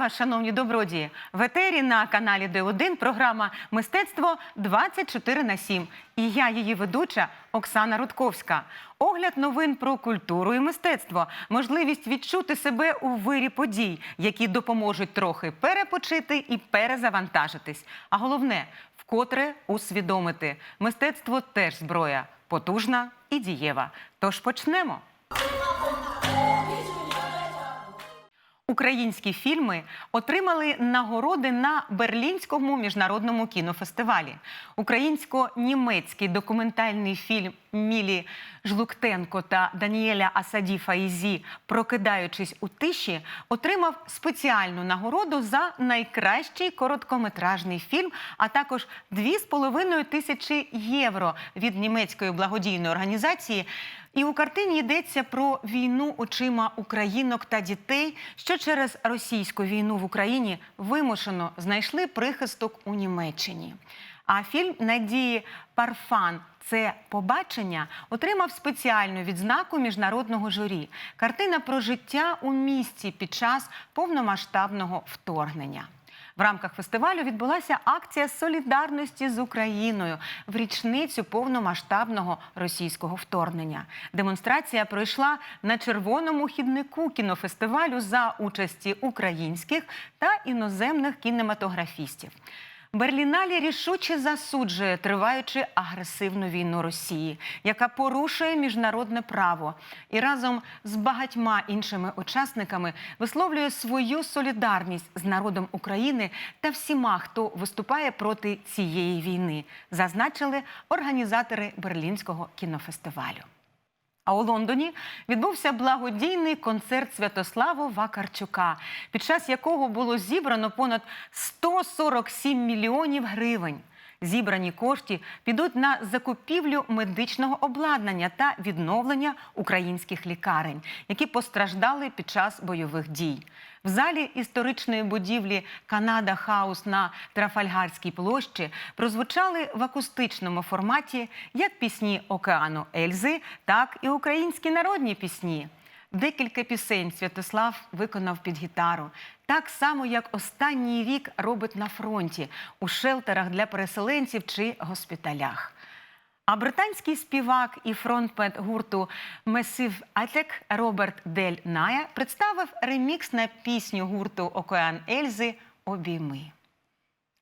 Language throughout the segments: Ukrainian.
Вас, шановні добродії! В етері на каналі Д1 програма Мистецтво 24 на 7. І я, її ведуча Оксана Рудковська. Огляд новин про культуру і мистецтво, можливість відчути себе у вирі подій, які допоможуть трохи перепочити і перезавантажитись. А головне, вкотре усвідомити. Мистецтво теж зброя, потужна і дієва. Тож почнемо. Українські фільми отримали нагороди на Берлінському міжнародному кінофестивалі. Українсько-німецький документальний фільм Мілі Жлуктенко та Даніеля Асаді Фаїзі Прокидаючись у тиші, отримав спеціальну нагороду за найкращий короткометражний фільм, а також 2,5 тисячі євро від німецької благодійної організації. І у картині йдеться про війну очима українок та дітей, що через російську війну в Україні вимушено знайшли прихисток у Німеччині. А фільм Надії Парфан. Це побачення отримав спеціальну відзнаку міжнародного журі. Картина про життя у місті під час повномасштабного вторгнення. В рамках фестивалю відбулася акція солідарності з Україною в річницю повномасштабного російського вторгнення. Демонстрація пройшла на червоному хіднику кінофестивалю за участі українських та іноземних кінематографістів. Берліналі рішуче засуджує триваючи агресивну війну Росії, яка порушує міжнародне право, і разом з багатьма іншими учасниками висловлює свою солідарність з народом України та всіма, хто виступає проти цієї війни, зазначили організатори Берлінського кінофестивалю. А у Лондоні відбувся благодійний концерт Святослава Вакарчука, під час якого було зібрано понад 147 мільйонів гривень. Зібрані кошти підуть на закупівлю медичного обладнання та відновлення українських лікарень, які постраждали під час бойових дій. В залі історичної будівлі Канада Хаус на Трафальгарській площі прозвучали в акустичному форматі як пісні океану Ельзи, так і українські народні пісні. Декілька пісень Святослав виконав під гітару, так само як останній рік робить на фронті у шелтерах для переселенців чи госпіталях. А британський співак і фронтмен гурту Месив Атек Роберт Дель Ная представив ремікс на пісню гурту Океан Ельзи Обійми.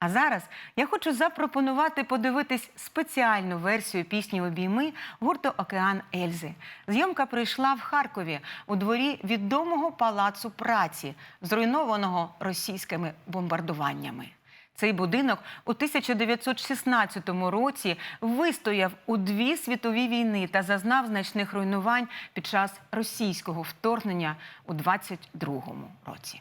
А зараз я хочу запропонувати подивитись спеціальну версію пісні Обійми гурту Океан Ельзи. Зйомка прийшла в Харкові у дворі відомого палацу праці, зруйнованого російськими бомбардуваннями. Цей будинок у 1916 році вистояв у дві світові війни та зазнав значних руйнувань під час російського вторгнення у 22 році.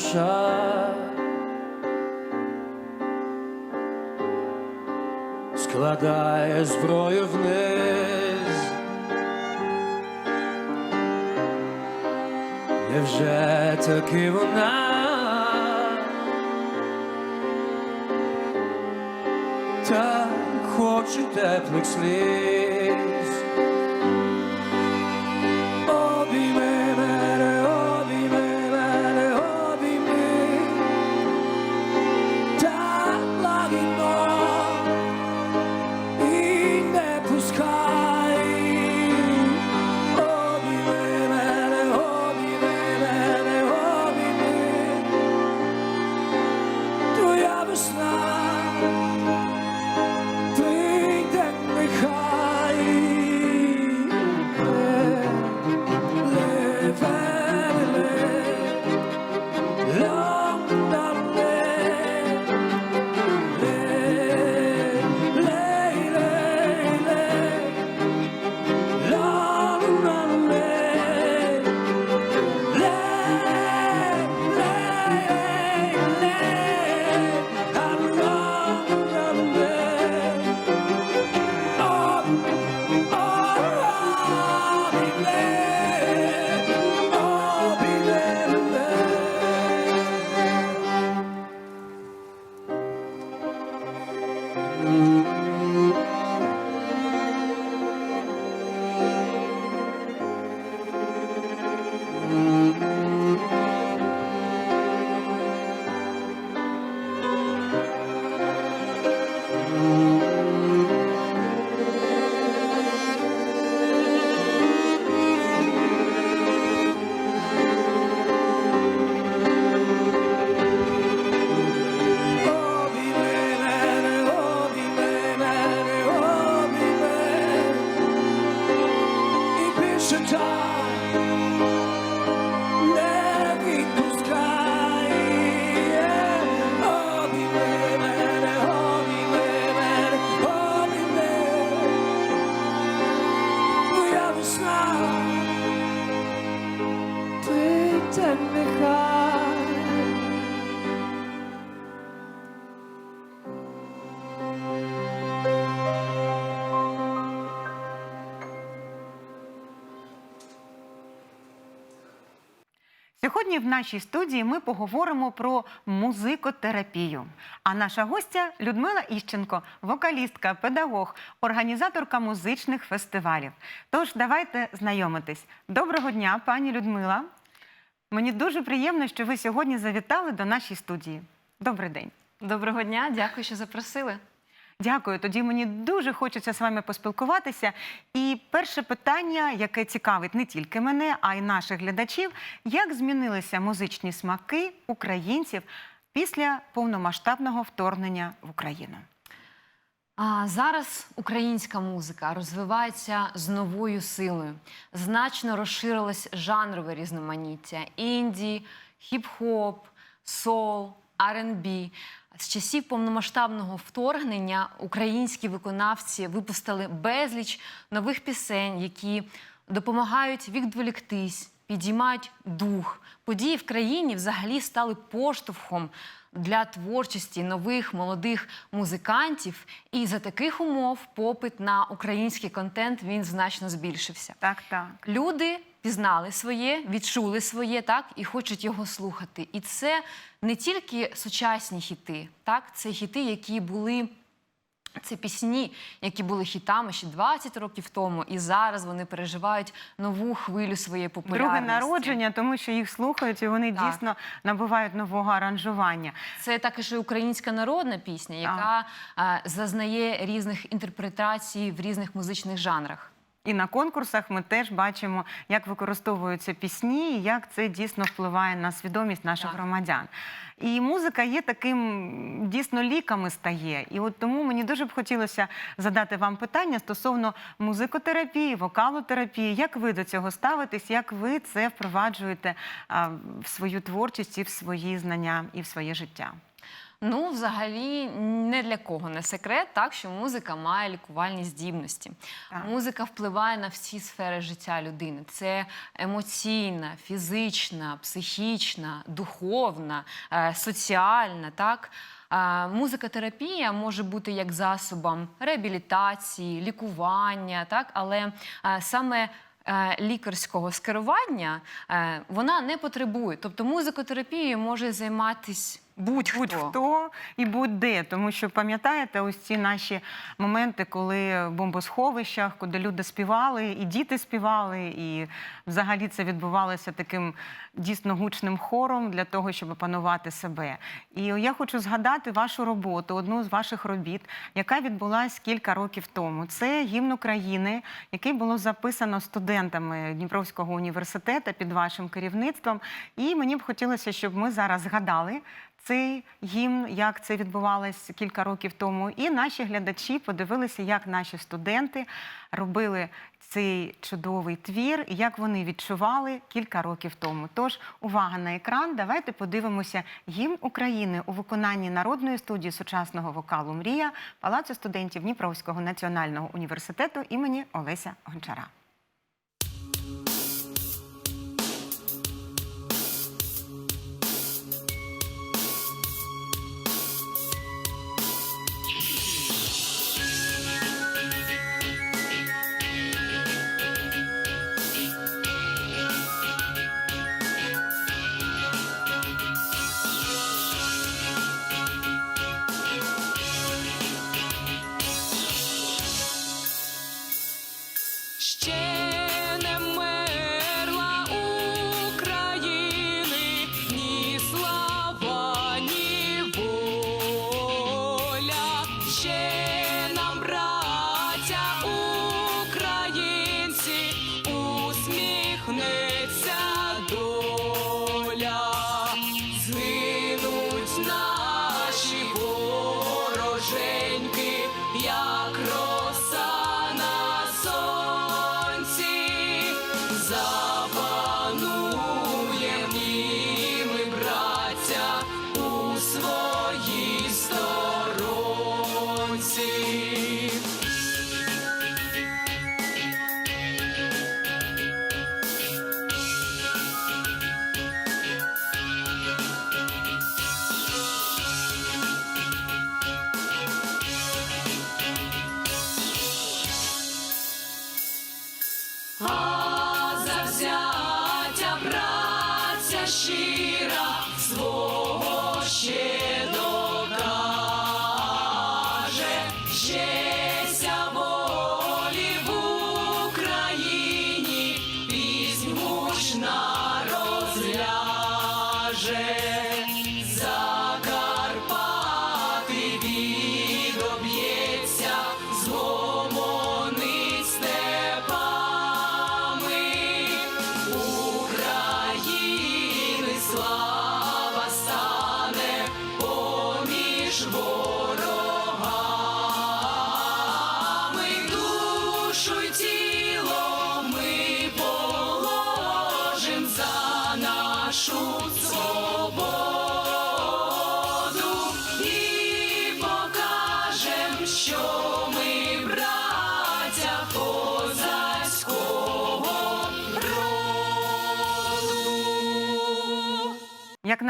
Душа складає зброю вниз, невже таки вона? Так хочу теплих сліз. В нашій студії ми поговоримо про музикотерапію. А наша гостя Людмила Іщенко, вокалістка, педагог, організаторка музичних фестивалів. Тож давайте знайомитись. Доброго дня, пані Людмила. Мені дуже приємно, що ви сьогодні завітали до нашої студії. Добрий день. Доброго дня, дякую, що запросили. Дякую. Тоді мені дуже хочеться з вами поспілкуватися. І перше питання, яке цікавить не тільки мене, а й наших глядачів: як змінилися музичні смаки українців після повномасштабного вторгнення в Україну? А зараз українська музика розвивається з новою силою. Значно розширилось жанрове різноманіття: інді, хіп-хоп, сол, R&B. З часів повномасштабного вторгнення українські виконавці випустили безліч нових пісень, які допомагають відволіктись, підіймають дух. Події в країні взагалі стали поштовхом для творчості нових молодих музикантів. І за таких умов попит на український контент він значно збільшився. Так, так. Люди пізнали своє, відчули своє, так і хочуть його слухати. І це не тільки сучасні хіти, так це хіти, які були. Це пісні, які були хітами ще 20 років тому, і зараз вони переживають нову хвилю своєї популярності. Друге народження, тому що їх слухають і вони Так. дійсно набувають нового аранжування. Це також і українська народна пісня, яка е, зазнає різних інтерпретацій в різних музичних жанрах. І на конкурсах ми теж бачимо, як використовуються пісні, і як це дійсно впливає на свідомість наших громадян. І музика є таким дійсно ліками стає. І от тому мені дуже б хотілося задати вам питання стосовно музикотерапії, вокалотерапії. Як ви до цього ставитесь? Як ви це впроваджуєте а, в свою творчість і в свої знання і в своє життя? Ну, взагалі, не для кого не секрет, так що музика має лікувальні здібності. Так. Музика впливає на всі сфери життя людини. Це емоційна, фізична, психічна, духовна, е, соціальна. Так? Е, Музикотерапія може бути як засобом реабілітації, лікування, так? але е, саме лікарського скерування вона не потребує. Тобто музикотерапією може займатися будь-хто. І будь-де, тому що пам'ятаєте ось ці наші моменти, коли в бомбосховищах, куди люди співали, і діти співали, і взагалі це відбувалося таким дійсно гучним хором для того, щоб опанувати себе. І я хочу згадати вашу роботу, одну з ваших робіт, яка відбулася кілька років тому. Це гімн України, який було записано студентами Дніпровського університету під вашим керівництвом. І мені б хотілося, щоб ми зараз згадали цей гімн, як це відбувалось кілька років тому. І наші глядачі подивилися, як наші студенти робили цей чудовий твір, і як вони відчували кілька років тому. Тож увага на екран. Давайте подивимося гімн України у виконанні народної студії сучасного вокалу Мрія Палацу студентів Дніпровського національного університету імені Олеся Гончара.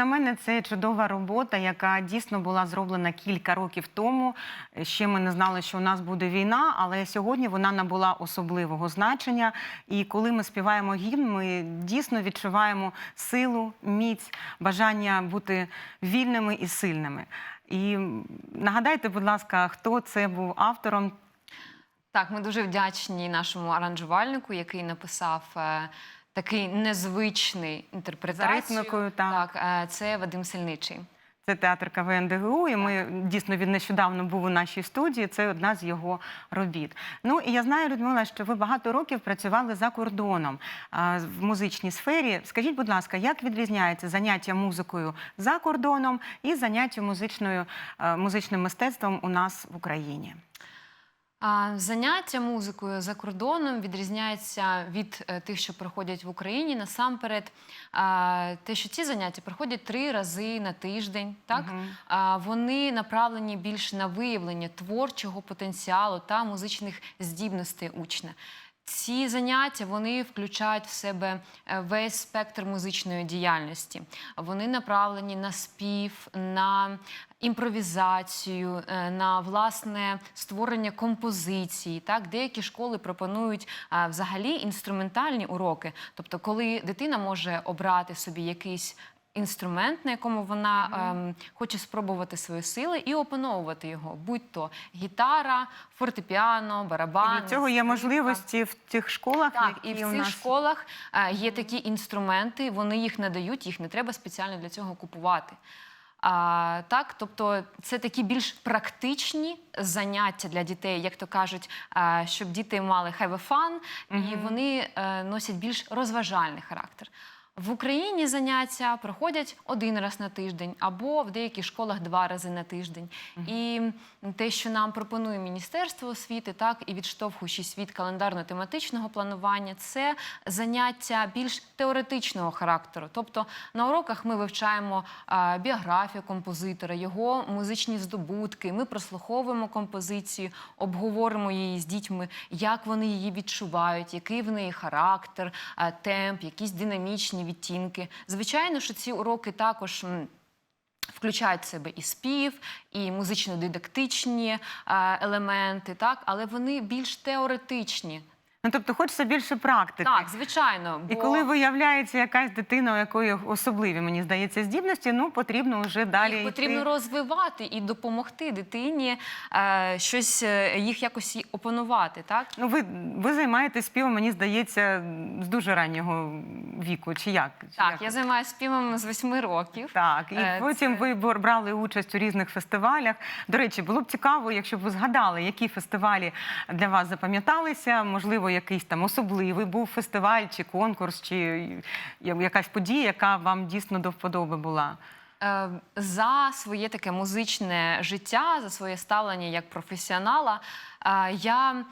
На мене, це чудова робота, яка дійсно була зроблена кілька років тому. Ще ми не знали, що у нас буде війна, але сьогодні вона набула особливого значення. І коли ми співаємо гімн, ми дійсно відчуваємо силу, міць, бажання бути вільними і сильними. І нагадайте, будь ласка, хто це був автором Так, ми дуже вдячні нашому аранжувальнику, який написав е, такий незвичний інтерпретацію. ритмикою, так. так е, це Вадим Сельничий. Це театр КВН ДГУ, і ми дійсно він нещодавно був у нашій студії. Це одна з його робіт. Ну і я знаю, Людмила, що ви багато років працювали за кордоном а, в музичній сфері. Скажіть, будь ласка, як відрізняється заняття музикою за кордоном і заняття музичною е, музичним мистецтвом у нас в Україні? Заняття музикою за кордоном відрізняється від е, тих, що проходять в Україні. Насамперед, те, що ці заняття проходять три рази на тиждень, так угу. вони направлені більш на виявлення творчого потенціалу та музичних здібностей учня. Ці заняття вони включають в себе е, весь спектр музичної діяльності. Вони направлені на спів, на імпровізацію, е, на власне створення композицій. Так, деякі школи пропонують взагалі інструментальні уроки, тобто, коли дитина може обрати собі якийсь. Інструмент, на якому вона ем, хоче спробувати свої сили і опановувати його, будь то гітара, фортепіано, І барабан. для цього є можливості в тих школах, Так, і які в у цих нас школах е, є такі інструменти, вони їх надають, їх не треба спеціально для цього купувати. А, так, тобто це такі більш практичні заняття для дітей, як то кажуть, а, щоб діти мали have a fun, і вони е, носять більш розважальний характер. В Україні заняття проходять один раз на тиждень або в деяких школах два рази на тиждень. І те, що нам пропонує Міністерство освіти, так і відштовхуючись від календарно-тематичного планування, це заняття більш теоретичного характеру. Тобто на уроках ми вивчаємо а, біографію композитора, його музичні здобутки. Ми прослуховуємо композицію, обговоримо її з дітьми, як вони її відчувають, який в неї характер, а, темп, якісь динамічні відтінки. Звичайно, що ці уроки також. Включають в себе і спів, і музично-дидактичні елементи, так, але вони більш теоретичні. Ну тобто хочеться більше практики. Так, звичайно. І коли виявляється якась дитина, у якої особливі, мені здається, здібності, ну потрібно вже далі їх потрібно йти. розвивати і допомогти дитині е, щось е, їх якось опанувати, так? Ну, ви, ви займаєтесь співом, мені здається, з дуже раннього віку, чи як? Чи Так, як? я займаюся співом з восьми років. Так, і Е, потім це- ви брали участь у різних фестивалях. До речі, було б цікаво, якщо б ви згадали, які фестивалі для вас запам'яталися. Можливо, якийсь там особливий був фестиваль чи конкурс, чи якась подія, яка вам дійсно до вподоби була. Е, За своє таке музичне життя, за своє ставлення як професіонала, е, я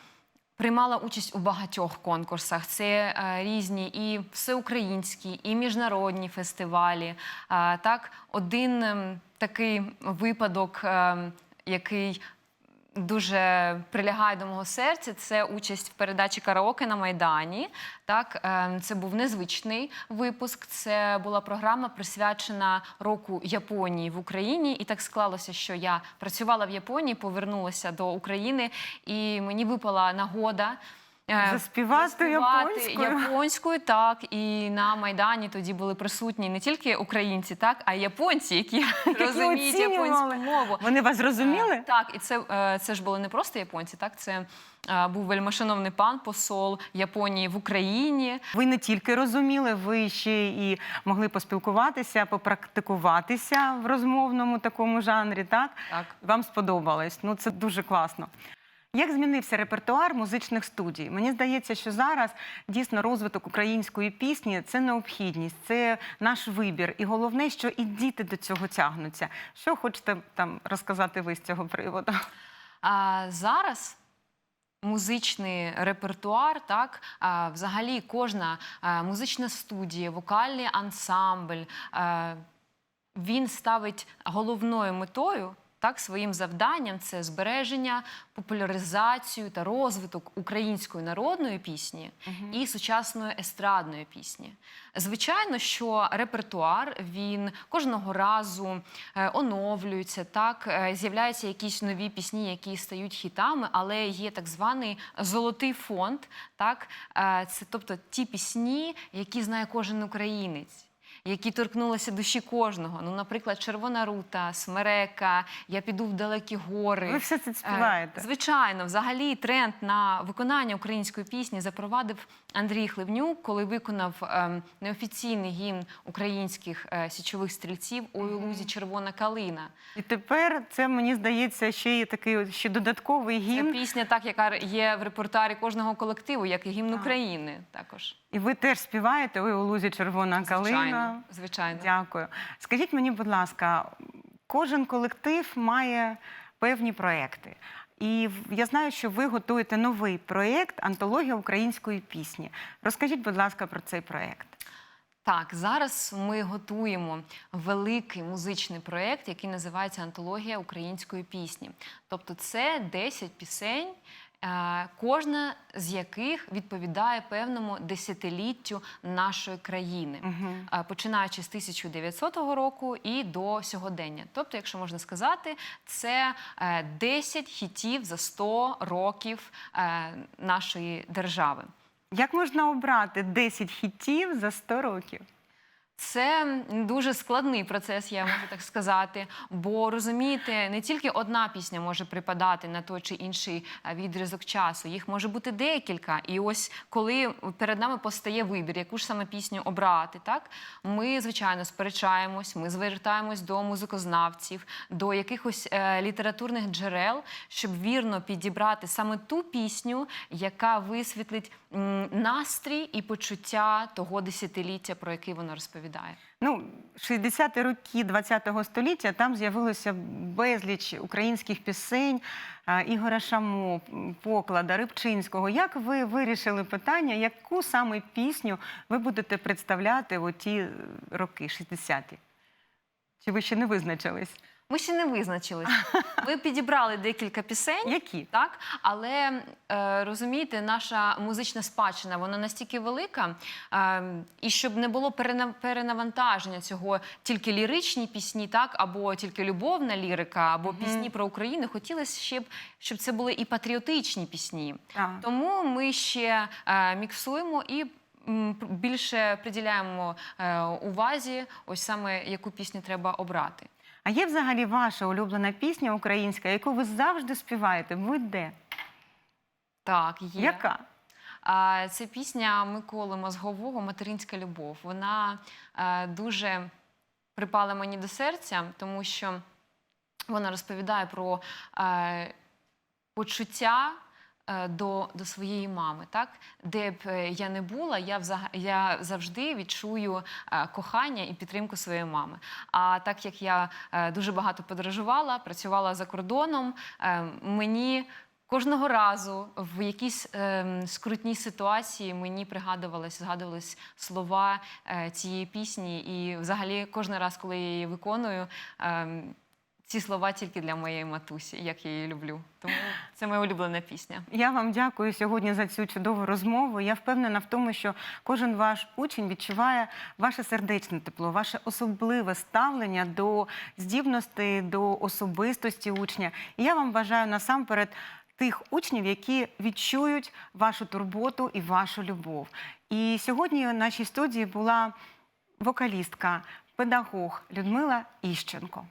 приймала участь у багатьох конкурсах. Це е, різні і всеукраїнські, і міжнародні фестивалі. Так, один ем, такий випадок, ем, який дуже прилягає до мого серця. Це участь в передачі караоке на Майдані. Так, ем, це був незвичний випуск. Це була програма присвячена року Японії в Україні. І так склалося, що я працювала в Японії, повернулася до України, і мені випала нагода. Е, Заспівати японською? японською, так і на майдані тоді були присутні не тільки українці, так а й японці, які, розуміють оцінювали. японську мову. Вони вас зрозуміли? Е, Так, і це, е, це ж були не просто японці, так це е, був вельмишановний пан, посол Японії в Україні. Ви не тільки розуміли, ви ще і могли поспілкуватися, попрактикуватися в розмовному такому жанрі. Так Так. вам сподобалось. Ну це дуже класно. Як змінився репертуар музичних студій? Мені здається, що зараз дійсно розвиток української пісні це необхідність, це наш вибір. І головне, що і діти до цього тягнуться. Що хочете там розказати ви з цього приводу? А зараз музичний репертуар, так, взагалі кожна музична студія, вокальний ансамбль, він ставить головною метою. Так, своїм завданням це збереження, популяризацію та розвиток української народної пісні і сучасної естрадної пісні. Звичайно, що репертуар він кожного разу е, оновлюється, так е, з'являються якісь нові пісні, які стають хітами, але є так званий золотий фонд. Так, Е, це тобто ті пісні, які знає кожен українець. Які торкнулися душі кожного. Ну, наприклад, Червона рута, Смерека, Я піду в далекі гори. Ви все це Е, співаєте. Звичайно, взагалі тренд на виконання української пісні запровадив Андрій Хливнюк, коли виконав ем, неофіційний гімн українських е, січових стрільців у лузі Червона калина. І тепер це мені здається ще є такий ще додатковий Це гімн. пісня, так яка є в репертуарі кожного колективу, як і гімн України. Також І ви теж співаєте ой у лузі червона калина. звичайно, звичайно. Дякую. Скажіть мені, будь ласка, кожен колектив має певні проекти. І я знаю, що ви готуєте новий проєкт Антологія української пісні. Розкажіть, будь ласка, про цей проєкт. Так, зараз ми готуємо великий музичний проєкт, який називається Антологія української пісні. Тобто, це 10 пісень, кожна з яких відповідає певному десятиліттю нашої країни, е, починаючи з 1900 року і до сьогодення. Тобто, якщо можна сказати, це е, 10 хітів за 100 років е, нашої держави. Як можна обрати 10 хітів за 100 років? Це дуже складний процес, я можу так сказати. Бо розумієте, не тільки одна пісня може припадати на той чи інший е, відрізок часу, їх може бути декілька. І ось коли перед нами постає вибір, яку ж саме пісню обрати, так ми звичайно сперечаємось, ми звертаємось до музикознавців, до якихось е, літературних джерел, щоб вірно підібрати саме ту пісню, яка висвітлить настрій і почуття того десятиліття, про який воно розповідає. Ну, 60-ті роки ХХ століття там з'явилося безліч українських пісень Ігоря Шамо, Поклада, Рибчинського. Як ви вирішили питання, яку саме пісню ви будете представляти в ті роки, 60-ті? Чи ви ще не визначились? Ми ще не визначились. Ми підібрали декілька пісень. Які? Так, але е, розумієте, наша музична спадщина вона настільки велика, е, і щоб не було перена- перенавантаження цього тільки ліричні пісні, так або тільки любовна лірика, або пісні про Україну, хотілося щоб, щоб це були і патріотичні пісні. Так. Тому ми ще е, міксуємо і. м, пр- Більше приділяємо е, увазі, ось саме яку пісню треба обрати. А є взагалі ваша улюблена пісня українська, яку ви завжди співаєте? Будь-де? Так, є. Яка? А, Це пісня Миколи Мозгового Материнська любов. Вона е, дуже припала мені до серця, тому що вона розповідає про е, почуття. Е, До, до своєї мами, так де б е, я не була, я взага- я завжди відчую е, кохання і підтримку своєї мами. А так як я дуже багато подорожувала, працювала за кордоном, мені Кожного разу в якійсь скрутній ситуації мені пригадувались, згадувались слова цієї пісні, і взагалі кожен раз, коли я її виконую, ем, ці слова тільки для моєї матусі, як я її люблю. Тому це моя улюблена пісня. Я вам дякую сьогодні за цю чудову розмову. Я впевнена в тому, що кожен ваш учень відчуває ваше сердечне тепло, ваше особливе ставлення до здібностей, до особистості учня. І я вам бажаю насамперед тих учнів, які відчують вашу турботу і вашу любов. І сьогодні в нашій студії була вокалістка, педагог Людмила Іщенко.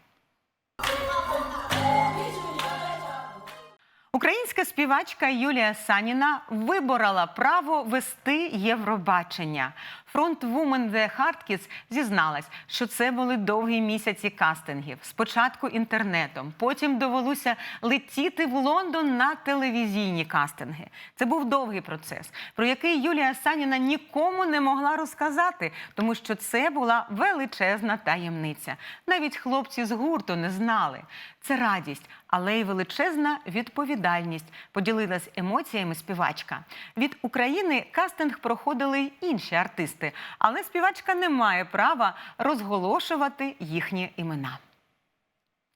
Українська співачка Юлія Саніна виборола право вести Євробачення. Фронтвумен The Hardkiss зізналась, що це були довгі місяці кастингів. Спочатку інтернетом, потім довелося летіти в Лондон на телевізійні кастинги. Це був довгий процес, про який Юлія Саніна нікому не могла розказати, тому що це була величезна таємниця. Навіть хлопці з гурту не знали. Це радість, але й величезна відповідальність. Поділилась емоціями співачка. Від України кастинг проходили й інші артисти, але співачка не має права розголошувати їхні імена.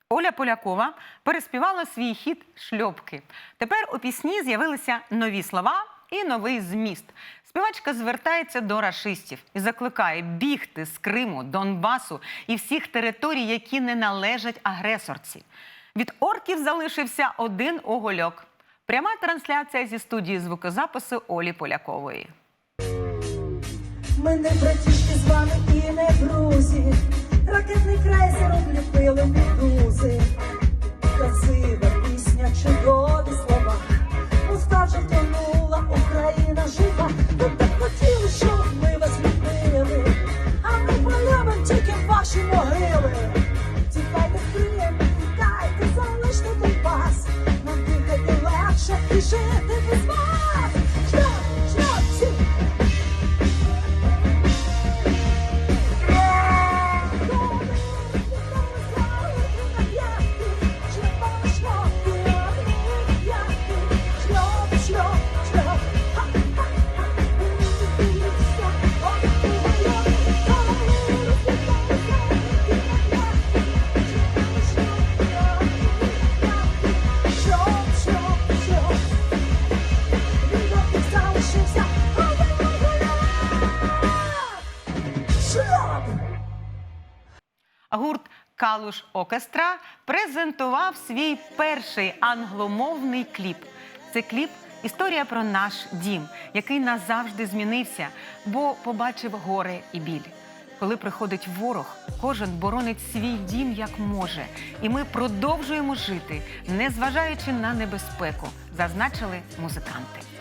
Оля Полякова переспівала свій хіт Шльопки. Тепер у пісні з'явилися нові слова і новий зміст. Співачка звертається до рашистів і закликає бігти з Криму, Донбасу і всіх територій, які не належать агресорці. Від орків залишився один огольок. Пряма трансляція зі студії звукозапису Олі Полякової. Ми не братішки з вами і не друзі. Ракетний крейсер обліпили медузи. Красива пісня, чудові слова. Уста вже втонула, Україна жива. Ви так хотіли, щоб ми вас любили. А ми полюбим тільки ваші могили. Тікайте в Крим, тікайте, залиште Донбас. Нам дихати легше і жити без вас. Калуш Окестра презентував свій перший англомовний кліп. Це кліп історія про наш дім, який назавжди змінився, бо побачив горе і біль. Коли приходить ворог, кожен боронить свій дім як може, і ми продовжуємо жити, незважаючи на небезпеку, зазначили музиканти.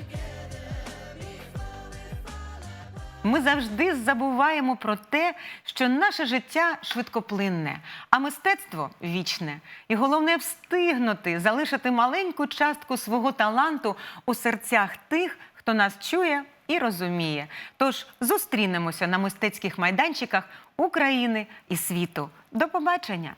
Ми завжди забуваємо про те, що наше життя швидкоплинне, а мистецтво вічне. І головне встигнути залишити маленьку частку свого таланту у серцях тих, хто нас чує і розуміє. Тож зустрінемося на мистецьких майданчиках України і світу. До побачення!